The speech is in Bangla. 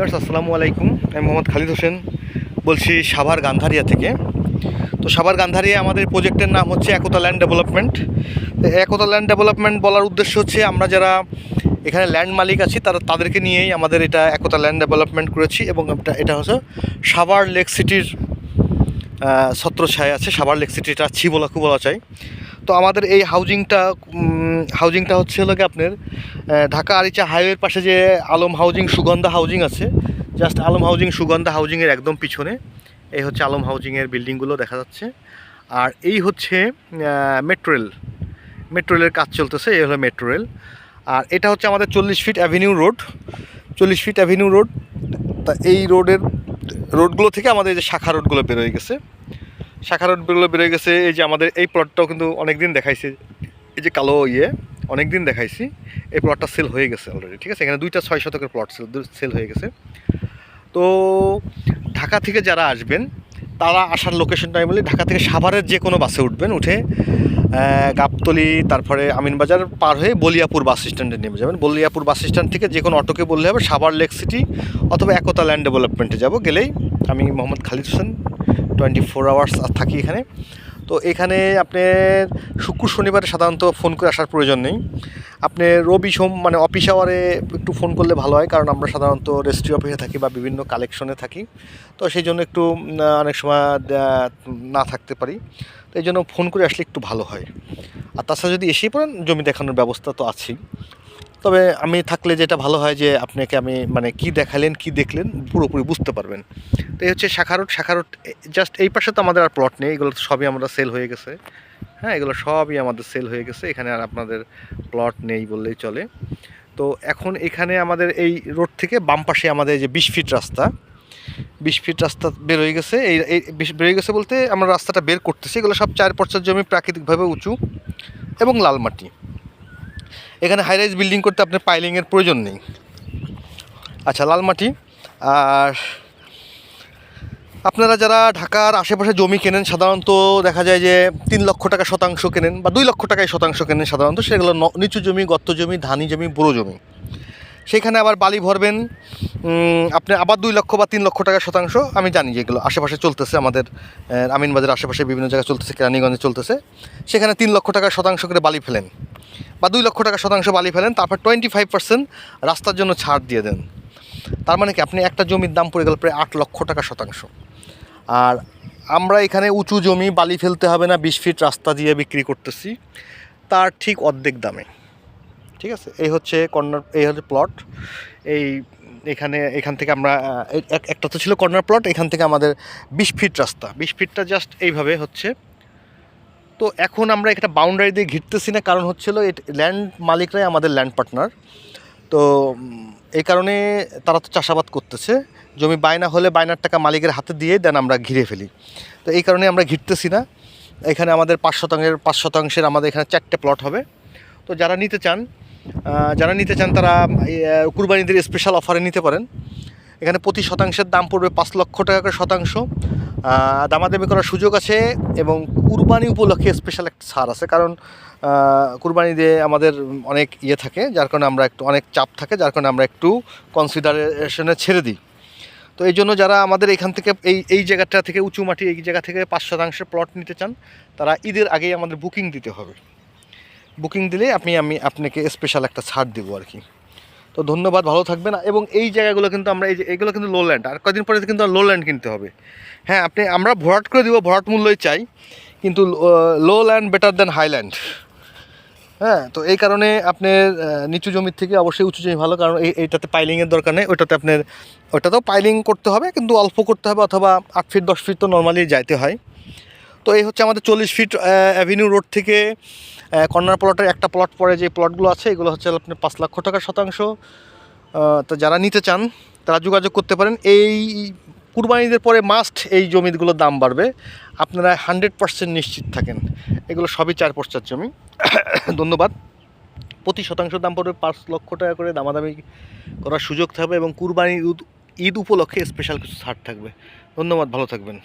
আসসালামু আলাইকুম। আমি মোহাম্মদ খালিদ হোসেন বলছি সাভার গান্ধারিয়া থেকে। তো সাভার গান্ধারিয়া আমাদের প্রজেক্টের নাম হচ্ছে Ekta land development. Ekta land development বলার উদ্দেশ্য হচ্ছে আমরা যারা এখানে ল্যান্ড মালিক আছি, তারা তাদেরকে নিয়েই আমাদের এটা একতা ল্যান্ড ডেভেলপমেন্ট করেছি এবং এটা এটা হচ্ছে সাভার লেক সিটির ছত্রছায় আছে, সাভার লেক সিটিটা ছি বলা খুব বলা চাই তো আমাদের এই হাউজিংটা হাউজিংটা হচ্ছে হলো কি আপনার ঢাকা আরিচা হাইওয়ের পাশে যে আলম হাউজিং সুগন্ধা হাউজিং আছে জাস্ট আলম হাউজিং সুগন্ধা হাউজিংয়ের একদম পিছনে, এই হচ্ছে আলম হাউজিংয়ের বিল্ডিংগুলো দেখা যাচ্ছে। আর এই হচ্ছে মেট্রো রেল মেট্রো রেলের কাজ চলতেছে, এই হলো মেট্রো রেল আর এটা হচ্ছে আমাদের চল্লিশ ফিট অ্যাভিনিউ রোড চল্লিশ ফিট অ্যাভিনিউ রোড তা এই রোডের রোডগুলো থেকে আমাদের যে শাখা রোডগুলো বেরোয় গেছে। শাখা রোডগুলো বেরোয় গেছে। এই যে আমাদের এই প্লটটাও কিন্তু অনেক দিন দেখাইছে। এই যে কালো ইয়ে অনেক দিন দেখাইছি। এই প্লটটা সেল হয়ে গেছে অলরেডি ঠিক আছে? এখানে দুইটা ছয় শতকের প্লট সেল সেল হয়ে গেছে। তো ঢাকা থেকে যারা আসবেন, তারা আসার লোকেশনটা আমি বলি, ঢাকা থেকে সাভারের যে কোনো বাসে উঠবেন, উঠে গাবতলি, তারপরে আমিনবাজার পার হয়ে বলিয়াপুর বাস স্ট্যান্ডে নেমে যাবেন। বলিয়াপুর বাস স্ট্যান্ড থেকে যে কোনো অটোকে বললে হবে সাভার লেক সিটি অথবা একতা ল্যান্ড ডেভেলপমেন্টে যাব। গেলেই আমি Mohammad Khalid Hossain twenty four hours থাকি এখানে। তো এখানে আপনার শুক্র, শনিবারে সাধারণত ফোন করে আসার প্রয়োজন নেই। আপনি রবি সোম মানে অফিস আওয়ারে একটু ফোন করলে ভালো হয়, কারণ আমরা সাধারণত রেজিস্ট্রি অফিসে থাকি বা বিভিন্ন কালেকশনে থাকি। তো সেই জন্য একটু অনেক সময় না থাকতে পারি। তো এই জন্য ফোন করে আসলে একটু ভালো হয়। আর তাছাড়া যদি এসেই পড়েন, জমি দেখানোর ব্যবস্থা তো আছেই। তবে আমি থাকলে যেটা ভালো হয় যে আপনাকে আমি মানে কি দেখালেন, কি দেখলেন, পুরোপুরি বুঝতে পারবেন। তো এই হচ্ছে শাখা রোড। শাখা রোড জাস্ট এই পাশে তো আমাদের আর প্লট নেই। এগুলো তো সবই আমরা সেল হয়ে গেছে। হ্যাঁ এগুলো সবই আমাদের সেল হয়ে গেছে। এখানে আর আপনাদের প্লট নেই বললেই চলে। তো এখন এখানে আমাদের এই রোড থেকে বাম পাশে আমাদের যে বিশ ফিট রাস্তা। বিশ ফিট রাস্তা বের হয়ে গেছে। এই এই বিশ- বের হয়ে গেছে বলতে আমরা রাস্তাটা বের করতেছি। এগুলো সব চার পর্চার জমি প্রাকৃতিকভাবে উঁচু এবং লাল মাটি এখানে হাইরাইজ বিল্ডিং করতে আপনার পাইলিংয়ের প্রয়োজন নেই। আচ্ছা লাল মাটি আর আপনারা যারা ঢাকার আশেপাশে জমি কেনেন, সাধারণত দেখা যায় যে তিন লক্ষ টাকা শতাংশ কেনেন বা দুই লক্ষ টাকায় শতাংশ কেনেন সাধারণত, সেগুলো নিচু জমি গত্ত জমি, ধানি জমি, বুড়ো জমি। সেখানে আবার বালি ভরবেন আপনি আবার দুই লক্ষ বা তিন লক্ষ টাকা শতাংশ, আমি জানি যেগুলো আশেপাশে চলতেছে আমাদের আমিনবাজার আশেপাশে বিভিন্ন জায়গায় চলতেছে, কেরানীগঞ্জে চলতেছে। সেখানে তিন লক্ষ টাকা শতাংশ করে বালি ফেলেন। বা দুই লক্ষ টাকা শতাংশ বালি ফেলেন, তারপর টোয়েন্টি ফাইভ পার্সেন্ট রাস্তার জন্য ছাড় দিয়ে দেন। তার মানে কি, আপনি একটা জমির দাম পড়ে গেল প্রায় আট লক্ষ টাকা শতাংশ। আর আমরা এখানে উঁচু জমি, বালি ফেলতে হবে না, বিশ ফিট রাস্তা দিয়ে বিক্রি করতেছি, তার ঠিক অর্ধেক দামে। ঠিক আছে? এই হচ্ছে কর্নার, এই হচ্ছে প্লট এই এখানে, এখান থেকে আমরা এক- একটা তো ছিল কর্নার প্লট এখান থেকে আমাদের বিশ ফিট রাস্তা। বিশ ফিটটা জাস্ট এইভাবে হচ্ছে। তো এখন আমরা একটা বাউন্ডারি দিয়ে ঘিরতেছি না, কারণ হচ্ছিল ল্যান্ড মালিকরাই আমাদের ল্যান্ড পার্টনার তো এই কারণে তারা তো চাষাবাদ করতেছে। জমি বায়না হলে বায়নার টাকা মালিকের হাতে দিয়ে দেন আমরা ঘিরে ফেলি। তো এই কারণে আমরা ঘিরতেছি না। এখানে আমাদের পাঁচ শতাংশের পাঁচ শতাংশের আমাদের এখানে চারটে প্লট হবে। তো যারা নিতে চান যারা নিতে চান তারা কুরবানিদের স্পেশাল অফারে নিতে পারেন। এখানে প্রতি শতাংশের দাম পড়বে পাঁচ লক্ষ টাকা করে শতাংশ। দামাদামি করার সুযোগ আছে এবং কুরবানি উপলক্ষে স্পেশাল একটা ছাড় আছে। কারণ কুরবানি দিয়ে আমাদের অনেক ইয়ে থাকে, যার কারণে আমরা একটু, অনেক চাপ থাকে, যার কারণে আমরা একটু কনসিডারেশনে ছেড়ে দিই। তো এই জন্য যারা আমাদের এখান থেকে, এই এই জায়গাটা থেকে, উঁচু মাটি এই জায়গা থেকে পাঁচ শতাংশের প্লট নিতে চান, তারা ঈদের আগেই আমাদের বুকিং দিতে হবে। বুকিং দিলে আপনি, আমি আপনাকে স্পেশাল একটা ছাড় দেবো আর কি। তো ধন্যবাদ, ভালো থাকবেন। এবং এই জায়গাগুলো কিন্তু আমরা, এই যে, এগুলো কিন্তু লো ল্যান্ড আর কদিন পরে কিন্তু লো ল্যান্ড কিনতে হবে। হ্যাঁ আপনি, আমরা ভরাট করে দিব, ভরাট মূল্যই চাই। কিন্তু low land better then highland হ্যাঁ তো এই কারণে আপনার নিচু জমির থেকে অবশ্যই উঁচু জমি ভালো। কারণ এই, এইটাতে পাইলিংয়ের দরকার নেই। ওইটাতে আপনার ওইটাতেও পাইলিং করতে হবে, কিন্তু অল্প করতে হবে অথবা আট ফিট দশ ফিট তো নর্মালি যাইতে হয়। তো এই হচ্ছে আমাদের চল্লিশ ফিট অ্যাভিনিউ রোড থেকে কর্নার প্লটের একটা প্লট পরে যে প্লটগুলো আছে, এগুলো হচ্ছে আপনার পাঁচ লক্ষ টাকার শতাংশ। তো যারা নিতে চান, তারা যোগাযোগ করতে পারেন। এই কুরবানিদের পরে মাস্ট এই জমিগুলোর দাম বাড়বে। আপনারা হান্ড্রেড পার্সেন্ট নিশ্চিত থাকেন। এগুলো সবই চার পশ্চাৎ জমি। ধন্যবাদ। প্রতি শতাংশ দাম পড়বে পাঁচ লক্ষ টাকা করে। দামাদামি করার সুযোগ থাকবে এবং কুরবানি ঈদ ঈদ উপলক্ষে স্পেশাল কিছু ছাড় থাকবে। ধন্যবাদ, ভালো থাকবেন।